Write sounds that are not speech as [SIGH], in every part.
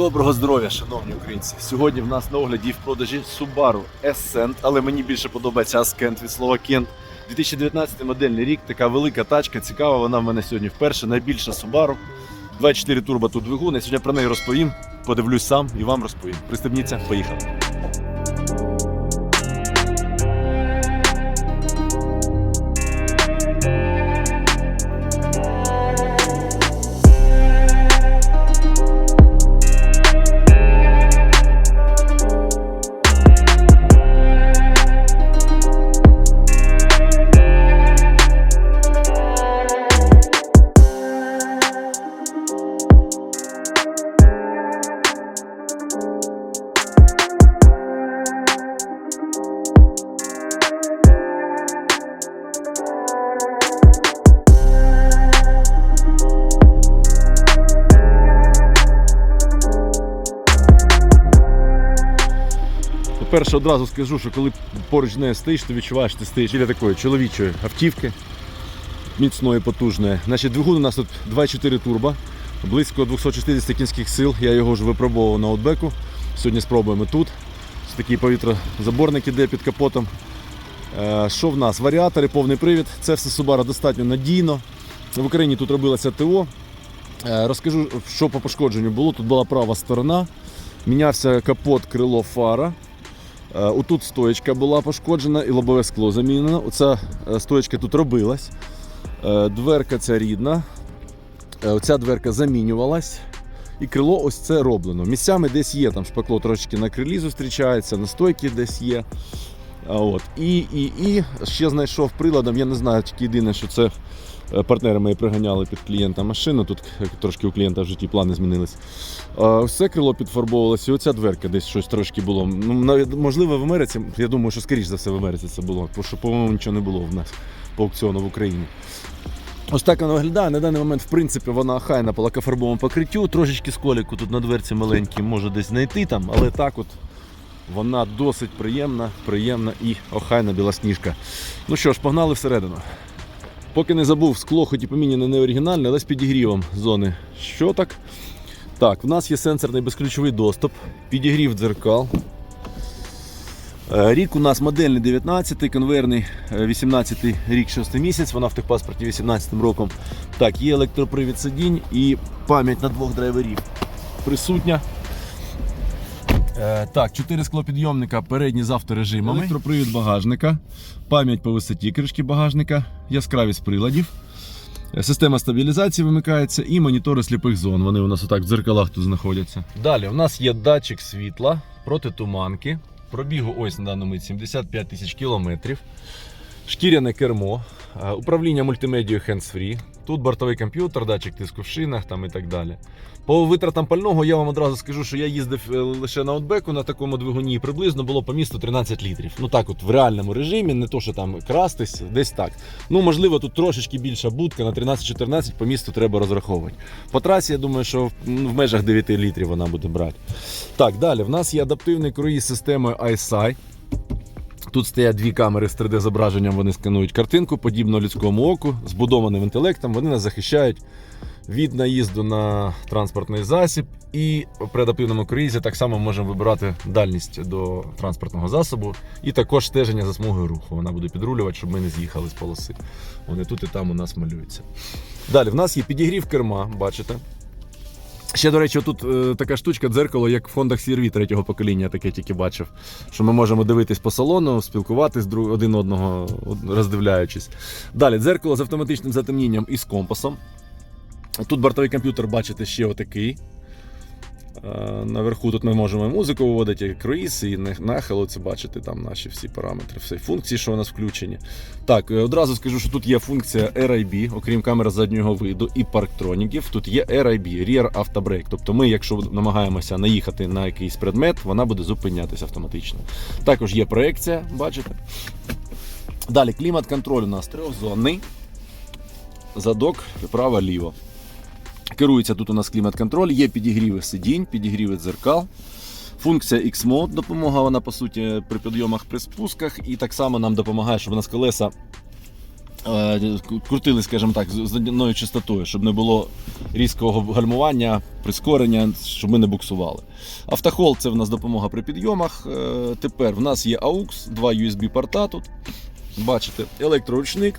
Доброго здоров'я, шановні українці! Сьогодні в нас на огляді в продажі Subaru Ascent, але мені більше подобається Ascent від слова Кент. 2019 модельний рік, така велика тачка, цікава. Вона в мене сьогодні вперше. Найбільша Subaru. 24 турбо тут двигун. Я сьогодні про неї розповім. Подивлюсь сам і вам розповім. Пристебніться, поїхали. По-перше, одразу скажу, що коли поруч з нею стоїш, ти відчуваєш, ти стоїш біля такої чоловічої автівки, міцної, потужної. Значить, двигун у нас тут 2.4 турбо, близько 260 кінських сил. Я його вже випробовував на аутбеку. Сьогодні спробуємо тут. Ось такий повітрозаборник іде під капотом. Е, Що в нас? Варіатори, повний привід. Це все Subaru достатньо надійно. В Україні тут робилося ТО. Е, Розкажу, що по пошкодженню було. Тут була права сторона. Мінявся капот, крило, фара. Е, Отут стоєчка була пошкоджена і лобове скло замінено. Оця е, стоєчка тут робилась. Е, Дверка ця рідна. Оця дверка замінювалась. І крило ось це роблено. Місцями десь є, там шпакло трошечки на крилі зустрічається, на стойці десь є. От. І, і, і ще знайшов приладом, я не знаю, тільки єдине, що це е, партнери мої приганяли під клієнта машину. Тут е, трошки у клієнта в житті плани змінились. Це крило підфарбовувалося, і оця дверка десь щось трошки було. Ну, навіть, можливо, в Америці, я думаю, що скоріш за все в Америці це було, тому що, по-моєму, нічого не було в нас по аукціону в Україні. Ось так вона виглядає. На даний момент, в принципі, вона охайна по лакофарбовому покриттю. Трошечки сколіку тут на дверці маленький може десь знайти там, але так от вона досить приємна, приємна і охайна білосніжка. Ну що ж, погнали всередину. Поки не забув, скло хоч і поміняне не оригінальне, але з підігрівом зони щоток. Так, в нас є сенсорний безключовий доступ, підігрів дзеркал. Е, Рік у нас модельний 19, конверний е, 18 рік 6 місяць, вона в техпаспорті 18 роком. Так, є електропривід сидінь і пам'ять на двох драйверів присутня. Е, Так, 4 склопідйомника, передні з авторежимами. Електропривід багажника, пам'ять по висоті кришки багажника, яскравість приладів. Е, Система стабілізації вимикається і монітори сліпих зон. Вони у нас отак в дзеркалах тут знаходяться. Далі у нас є датчик світла проти туманки. Пробігу ось на даному мить 75 тисяч кілометрів. Шкіряне кермо, е, управління мультимедією hands-free. Тут бортовий комп'ютер, датчик тиску в шинах там і так далі. По витратам пального я вам одразу скажу, що я їздив е, лише на аутбеку на такому двигуні приблизно було по місту 13 літрів. Ну так, от в реальному режимі, не то, що там крастись, десь так. Ну, можливо, тут трошечки більша будка на 13-14 по місту треба розраховувати. По трасі, я думаю, що в- ну, межах 9 літрів вона буде брати. Так, далі. В нас є адаптивний круїз з системою ISI. Тут стоять дві камери з 3D-зображенням, вони сканують картинку, подібно людському оку, збудованим інтелектом. Вони нас захищають від наїзду на транспортний засіб. І при адаптивному круїзі так само можемо вибирати дальність до транспортного засобу. І також стеження за смугою руху. Вона буде підрулювати, щоб ми не з'їхали з полоси. Вони тут і там у нас малюються. Далі, в нас є підігрів керма, бачите. Ще, до речі, тут е, така штучка, дзеркало, як в фондах CRV третього покоління, таке тільки бачив. Що ми можемо дивитись по салону, спілкуватись друг, один одного, роздивляючись. Далі, дзеркало з автоматичним затемнінням і з компасом. Тут бортовий комп'ютер, бачите, ще отакий. Е, Наверху тут ми можемо музику виводити, і круїз, і на- нахил, це бачите, там наші всі параметри, всі функції, що у нас включені. Так, е, одразу скажу, що тут є функція RIB, окрім камер заднього виду і парктроніків. Тут є RIB, Rear Auto. Тобто ми, якщо намагаємося наїхати на якийсь предмет, вона буде зупинятися автоматично. Також є проекція, бачите. Далі клімат-контроль у нас трьохзонний. Задок право-ліво. Керується тут у нас клімат-контроль, є підігріви сидінь, підігріви дзеркал. Функція X-Mode допомога, вона по суті при підйомах при спусках, і так само нам допомагає, щоб у нас колеса е, крутили, скажімо так, з одною частотою, щоб не було різкого гальмування, прискорення, щоб ми не буксували. Автохол це в нас допомога при підйомах. Е, Тепер в нас є AUX, два USB-порта тут. Бачите, електроручник.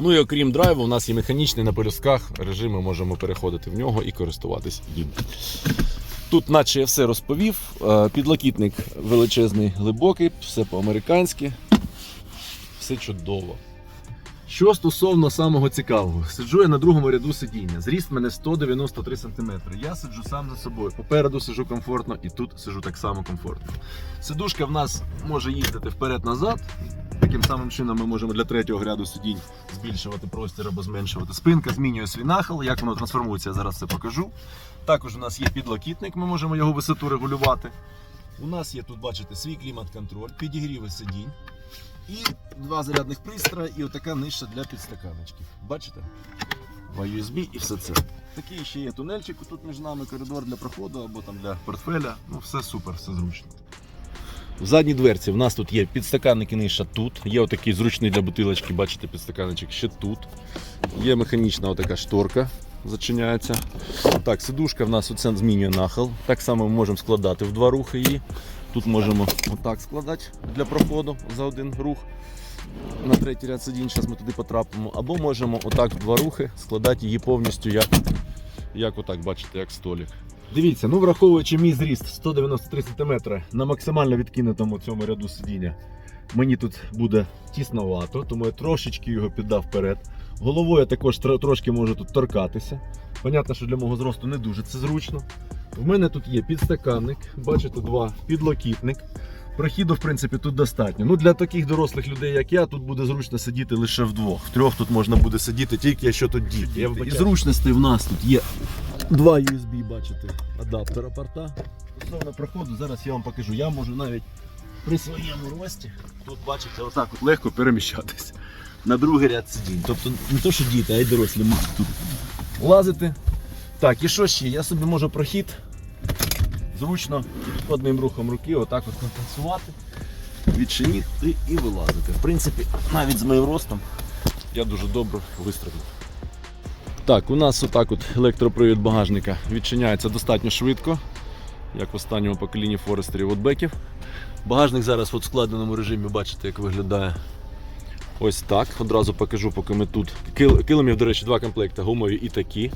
Ну і окрім драйву, у нас є механічний на пелюстках режим, ми можемо переходити в нього і користуватись їм. Тут, наче я все розповів. Е, Підлокітник величезний, глибокий, все по-американськи. Все чудово. Що стосовно самого цікавого, сиджу я на другому ряду сидіння. Зріст мене 193 см. Я сиджу сам за собою. Попереду сиджу комфортно і тут сиджу так само комфортно. Сидушка в нас може їздити вперед-назад. Таким самим чином ми можемо для третього ряду сидінь збільшувати простір або зменшувати. Спинка змінює свій нахил. Як воно трансформується, я зараз це покажу. Також у нас є підлокітник, ми можемо його висоту регулювати. У нас є тут, бачите, свій клімат-контроль, підігріви сидінь. І два зарядних пристрої, і отака ниша для підстаканочків. Бачите? USB і все це. Такий ще є тунельчик тут між нами, коридор для проходу або там для портфеля. Ну, все супер, все зручно. В задній дверці в нас тут є підстаканники ниша тут. Є отакий зручний для бутилочки, бачите, підстаканничок ще тут. Є механічна отака шторка, зачиняється. Так, сидушка в нас оце змінює нахил. Так само ми можемо складати в два рухи її. Тут можемо отак складати для проходу за один рух. На третій ряд сидінь, зараз ми туди потрапимо. Або можемо отак в два рухи складати її повністю, як, як отак, бачите, як столик. Дивіться, ну враховуючи мій зріст 193 см на максимально відкинутому цьому ряду сидіння, мені тут буде тісновато, тому я трошечки його піддав вперед. Головою я також трошки можу тут торкатися. Понятно, що для мого зросту не дуже це зручно. В мене тут є підстаканник, бачите, два підлокітник. Прохіду, в принципі, тут достатньо. Ну, для таких дорослих людей, як я, тут буде зручно сидіти лише вдвох. В трьох тут можна буде сидіти тільки якщо тут діти. І зручностей в нас тут є два USB, бачите, адаптера порта. Стосовно проходу, зараз я вам покажу. Я можу навіть при своєму рості, тут бачите, отак от легко переміщатись на другий ряд сидінь. Тобто не то, що діти, а й дорослі можуть тут лазити. Так, і що ще? Я собі можу прохід зручно одним рухом руки отак от компенсувати, відчинити і вилазити. В принципі, навіть з моїм ростом я дуже добре вистрибнув. Так, у нас отак от електропривід багажника відчиняється достатньо швидко, як в останньому поколінні Форестерів Outback'ів. Багажник зараз от в складеному режимі, бачите, як виглядає. Ось так. Одразу покажу, поки ми тут. Кил- Килимів, до речі, два комплекти, гумові і такі.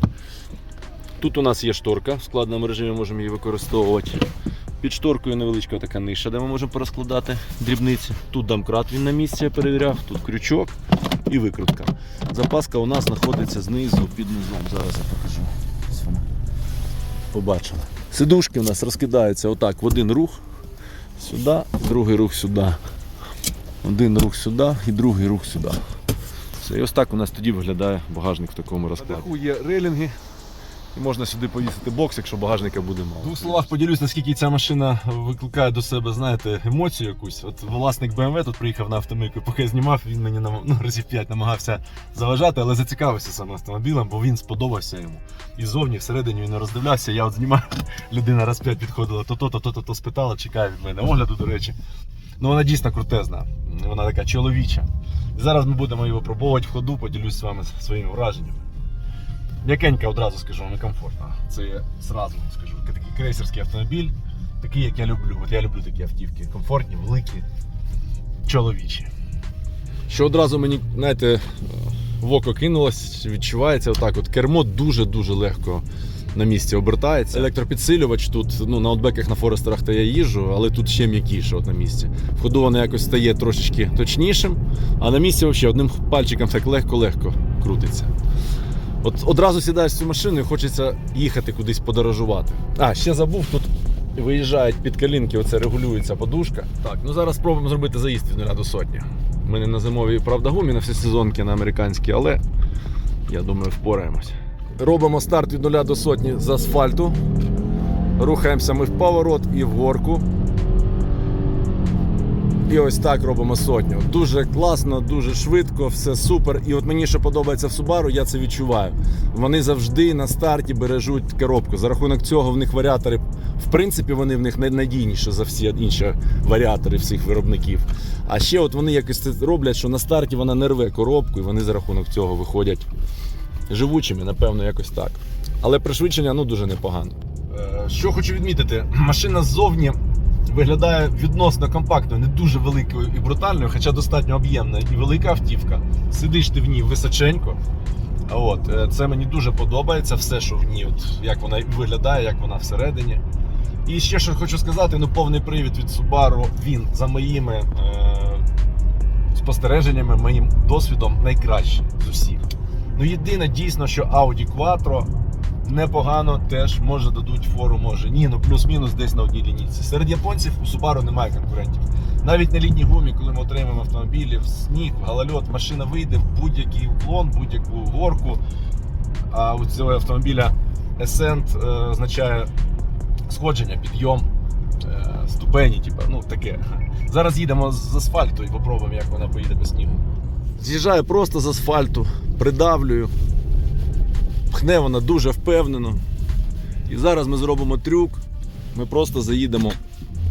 Тут у нас є шторка, в складеному режимі можемо її використовувати. Під шторкою невеличка така ниша, де ми можемо порозкладати дрібниці. Тут домкрат він на місці я перевіряв, тут крючок і викрутка. Запаска у нас знаходиться знизу під низом. Зараз я покажу. Побачили. Сидушки у нас розкидаються отак в один рух. Сюди, другий рух сюди. Один рух сюди і другий рух сюди. Все, і ось так у нас тоді виглядає багажник в такому розкладі. Наверху є рейлінги. І можна сюди повісити бокс, якщо багажника буде мало. В двох словах поділюсь, наскільки ця машина викликає до себе, знаєте, емоцію якусь. От власник BMW тут приїхав на автомийку, поки я знімав, він мені нам- ну, разів 5 намагався заважати, але зацікавився саме автомобілем, бо він сподобався йому. І зовні всередині він не роздивлявся. Я от знімаю, [LAUGHS] людина раз 5 підходила, то-то, то-то, то-то спитала, чекає від мене огляду, до речі. Ну вона дійсно крутезна, вона така чоловіча. І зараз ми будемо її випробовувати в ходу, поділюсь з вами своїми враженнями. М'якенька одразу скажу, не комфортна. Це я зразу скажу. Такий крейсерський автомобіль, такий, як я люблю. От я люблю такі автівки. Комфортні, великі, чоловічі. Що одразу мені, знаєте, в око кинулось, відчувається отак. От кермо дуже-дуже легко на місці обертається. Електропідсилювач тут, ну, на аутбеках, на форестерах то я їжджу, але тут ще м'якіше от на місці. Ходу воно якось стає трошечки точнішим, а на місці взагалі одним пальчиком так легко-легко крутиться. От одразу сідаєш в цю машину і хочеться їхати кудись подорожувати. А, ще забув, тут виїжджають під калінки, оце регулюється подушка. Так, ну зараз спробуємо зробити заїзд від нуля до сотні. У мене на зимовій правда гумі, на всі сезонки на американські, але я думаю, впораємось. Робимо старт від нуля до сотні з асфальту. Рухаємося ми в поворот і в горку. І ось так робимо сотню. Дуже класно, дуже швидко, все супер. І от мені що подобається в Subaru, я це відчуваю. Вони завжди на старті бережуть коробку. За рахунок цього в них варіатори, в принципі, вони в них найнадійніші за всі інші варіатори всіх виробників. А ще от вони якось це роблять, що на старті вона не рве коробку, і вони за рахунок цього виходять живучими, напевно, якось так. Але пришвидшення ну дуже непогано. Е, Що хочу відмітити, машина ззовні виглядає відносно компактною, не дуже великою і брутальною, хоча достатньо об'ємна і велика автівка. Сидиш ти в ній височенько. От, е, це мені дуже подобається, все, що в ній, от, як вона виглядає, як вона всередині. І ще що хочу сказати: ну повний привід від Subaru, він за моїми е, спостереженнями, моїм досвідом найкращий з усіх. Ну єдине дійсно, що Audi Quattro непогано теж може дадуть фору, може. Ні, ну плюс-мінус десь на одній лінійці. Серед японців у Subaru немає конкурентів. Навіть на літній гумі, коли ми отримаємо автомобілі в сніг, в голольот, машина вийде в будь-який уклон, будь-яку горку. А у цього автомобіля Ascent е, означає сходження, підйом, е, ступені, типу, ну таке. Зараз їдемо з асфальту і попробуємо, як вона поїде по снігу. З'їжджаю просто з асфальту, придавлюю. Пхне вона дуже впевнено. І зараз ми зробимо трюк. Ми просто заїдемо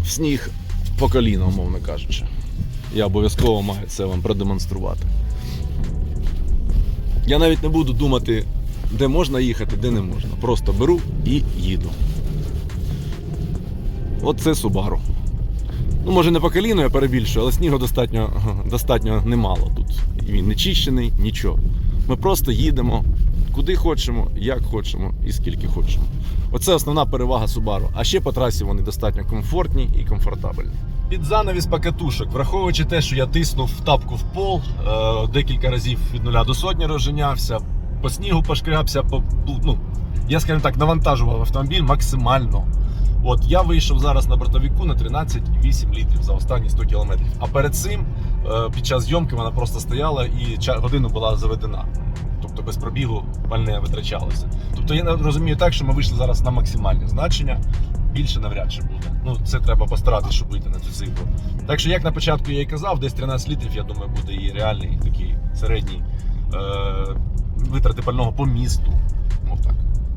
в сніг по коліна, умовно кажучи. Я обов'язково маю це вам продемонструвати. Я навіть не буду думати, де можна їхати, де не можна. Просто беру і їду. От це Subaru. Ну, може не по коліну я перебільшую, але снігу достатньо, [LAUGHS] достатньо немало тут. Він не чищений, нічого. Ми просто їдемо куди хочемо, як хочемо і скільки хочемо. Оце основна перевага Subaru. А ще по трасі вони достатньо комфортні і комфортабельні. Під занавіс пакетушок, враховуючи те, що я тиснув тапку в пол, е, декілька разів від нуля до сотні розженявся, по снігу пошкрябся, по, ну, я, скажімо так, навантажував автомобіль максимально. От я вийшов зараз на бортовіку на 13,8 літрів за останні 100 кілометрів. А перед цим е, під час зйомки вона просто стояла і годину була заведена. Тобто без пробігу пальне витрачалося. Тобто я розумію так, що ми вийшли зараз на максимальні значення. Більше навряд чи буде. Ну це треба постаратися, щоб вийти на цю цифру. Так що, як на початку я і казав, десь 13 літрів, я думаю, буде і реальний такий середній е, витрати пального по місту. Мов так.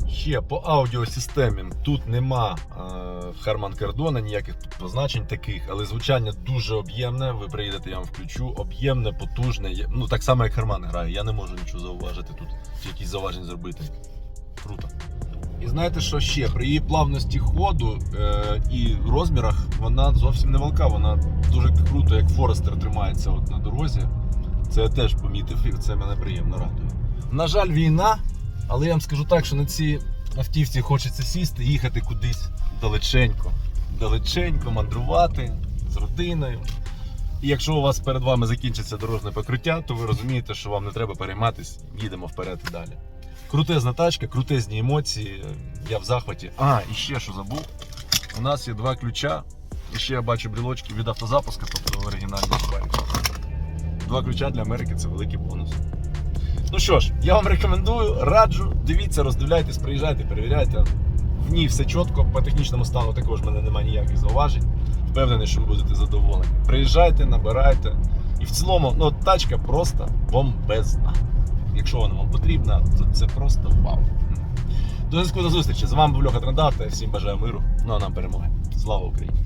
Ще по аудіосистемі тут нема е, Harman Kardon, ніяких позначень таких, але звучання дуже об'ємне. Ви приїдете, я вам включу. Об'ємне, потужне. Ну так само, як Harman грає. Я не можу нічого зауважити тут, якісь зауваження зробити. Круто. І знаєте, що ще? При її плавності ходу е, і розмірах вона зовсім не валка, вона дуже круто, як Форестер тримається от на дорозі. Це я теж помітив і це мене приємно радує. На жаль, війна, але я вам скажу так, що на цій автівці хочеться сісти їхати кудись далеченько. Далеченько мандрувати з родиною. І якщо у вас перед вами закінчиться дорожне покриття, то ви розумієте, що вам не треба перейматись, їдемо вперед і далі. Крутезна тачка, крутезні емоції. Я в захваті. А, і ще що забув. У нас є два ключа. І ще я бачу брілочки від автозапуска, тобто оригінальний байк. Два ключа для Америки це великий бонус. Ну що ж, я вам рекомендую, раджу, дивіться, роздивляйтесь, приїжджайте, перевіряйте. В ній все чітко, по технічному стану також в мене немає ніяких зауважень. Впевнений, що ви будете задоволені. Приїжджайте, набирайте. І в цілому, ну, тачка просто бомбезна. Якщо вона вам потрібна, то це просто вау. До зв'язку до зустрічі. З вами був Льоха Трандат. Всім бажаю миру. Ну а нам перемоги. Слава Україні!